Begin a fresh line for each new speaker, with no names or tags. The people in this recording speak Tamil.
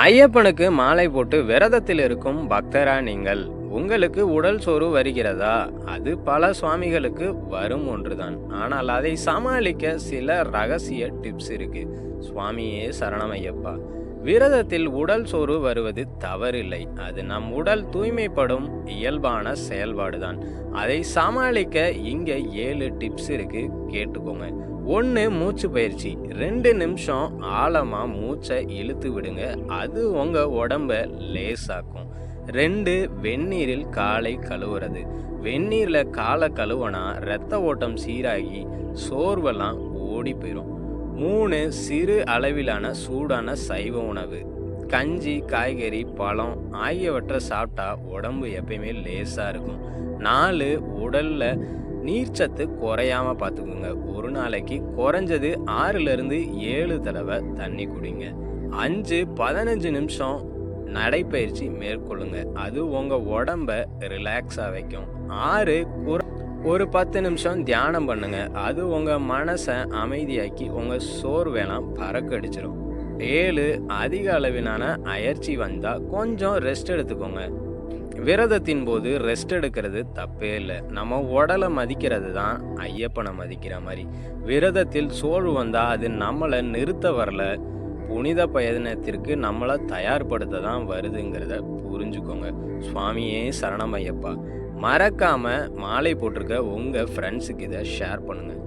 ஐயப்பனுக்கு மாலை போட்டு விரதத்தில் இருக்கும் பக்தரா நீங்கள்? உங்களுக்கு உடல் சோறு வருகிறதா? அது பல சுவாமிகளுக்கு வரும் ஒன்றுதான். ஆனால் அதை சமாளிக்க சில ரகசிய டிப்ஸ் இருக்கு. சுவாமியே சரணம் ஐயப்பா. விரதத்தில் உடல் சோறு வருவது தவறில்லை. அது நம் உடல் தூய்மைப்படும் இயல்பான செயல்பாடுதான். அதை சமாளிக்க இங்கே ஏழு டிப்ஸ் இருக்கு. கேட்டுக்கோங்க. ஒன்று மூச்சு பயிற்சி. ரெண்டு நிமிஷம் ஆழமாக மூச்சை இழுத்து விடுங்க. அது உங்கள் உடம்பை லேசாக்கும். ரெண்டு வெந்நீரில் காலை கழுவுறது. வெந்நீரில் காலை கழுவுனா ரத்த ஓட்டம் சீராகி சோர்வெல்லாம் ஓடி போயிடும் மூணு சிறு அளவிலான சூடான சைவ உணவு. கஞ்சி காய்கறி பழம் ஆகியவற்றை சாப்பிட்டா உடம்பு எப்பயுமே லேசாக இருக்கும். நாலு உடலில் நீர்ச்சத்து குறையாம பார்த்துக்கோங்க ஒரு நாளைக்கு குறைஞ்சது ஆறுலேருந்து ஏழு தடவை தண்ணி குடிங்க. அஞ்சு பதினஞ்சு நிமிஷம் நடைப்பயிற்சி மேற்கொள்ளுங்க. அது உங்கள் உடம்ப ரிலாக்ஸாக வைக்கும். ஆறு ஒரு பத்து நிமிஷம் தியானம் பண்ணுங்க. அது உங்கள் மனசை அமைதியாக்கி உங்கள் சோர்வெல்லாம் பறக்கடிச்சிடும் ஏழு அதிக அளவிலான அயற்சி வந்தால் கொஞ்சம் ரெஸ்ட் எடுத்துக்கோங்க. விரதத்தின் போது ரெஸ்ட் எடுக்கிறது தப்பே இல்லை. நம்ம உடலை மதிக்கிறது தான் ஐயப்பனை மதிக்கிற மாதிரி. விரதத்தில் சோழ்வு வந்தால் அது நம்மளை நிறுத்த வரல. புனித பயணத்திற்கு நம்மளை தயார்படுத்த தான் வருதுங்கிறத புரிஞ்சுக்கோங்க. சுவாமியே சரணம் ஐயப்பா. மாலை போட்டிருக்க உங்கள் ஃப்ரெண்ட்ஸுக்கு இதை ஷேர் பண்ணுங்கள்